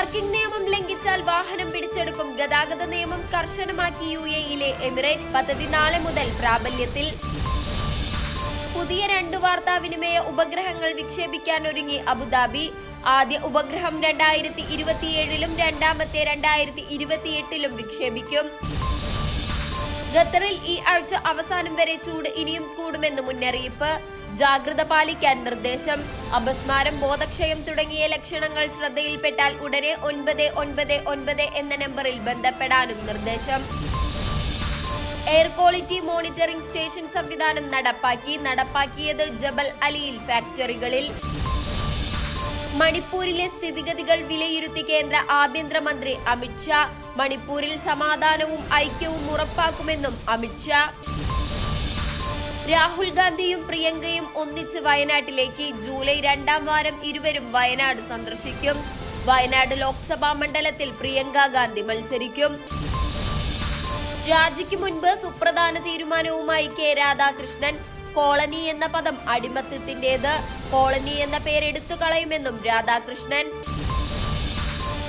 Parking നിയമം ലംഘിച്ചാൽ വാഹനം പിടിച്ചെടുക്കും. ഗതാഗത നിയമം കർശനമാക്കി യു എയിലെ എമിറേറ്റ് പദ്ധതി നാളെ മുതൽ പ്രാബല്യത്തിൽ. പുതിയ രണ്ട് വാർത്താവിനിമയ ഉപഗ്രഹങ്ങൾ വിക്ഷേപിക്കാൻ ഒരുങ്ങി അബുദാബി. ആദ്യ ഉപഗ്രഹം രണ്ടായിരത്തി ഇരുപത്തിയേഴിലും രണ്ടാമത്തെ രണ്ടായിരത്തി ഇരുപത്തിയെട്ടിലും വിക്ഷേപിക്കും. ഖത്തറിൽ ഈ ആഴ്ച അവസാനം വരെ ചൂട് ഇനിയും കൂടുമെന്ന് മുന്നറിയിപ്പ്. ജാഗ്രത പാലിക്കാൻ നിർദ്ദേശം. അപസ്മാരം ബോധക്ഷയം തുടങ്ങിയ ലക്ഷണങ്ങൾ ശ്രദ്ധയിൽപ്പെട്ടാൽ ഉടനെ ഒൻപത് ഒൻപത് ഒൻപത് എന്ന നമ്പറിൽ ബന്ധപ്പെടാനും നിർദ്ദേശം. എയർ ക്വാളിറ്റി മോണിറ്ററിംഗ് സ്റ്റേഷൻ സംവിധാനം നടപ്പാക്കി. നടപ്പാക്കിയത് ജബൽ അലിയിൽ ഫാക്ടറികളിൽ. മണിപ്പൂരിലെ സ്ഥിതിഗതികൾ വിലയിരുത്തി കേന്ദ്ര ആഭ്യന്തരമന്ത്രി അമിത്ഷാ മണിപ്പൂരിൽ സമാധാനവും ഐക്യവും ഉറപ്പാക്കുമെന്നും അമിത്ഷാ രാഹുൽ ഗാന്ധിയും പ്രിയങ്കയും ഒന്നിച്ച് വയനാട്ടിലേക്ക് ജൂലൈ രണ്ടാം വാരം ഇരുവരും വയനാട് സന്ദർശിക്കും. വയനാട് ലോക്സഭാ മണ്ഡലത്തിൽ പ്രിയങ്ക ഗാന്ധി മത്സരിക്കും. രാജിക്ക് മുൻപ് സുപ്രധാന തീരുമാനവുമായി കെ രാധാകൃഷ്ണൻ കോളനി എന്ന പദം അടിമത്തത്തിന്റേത് കോളനി എന്ന പേരെടുത്തു കളയുമെന്നും രാധാകൃഷ്ണൻ.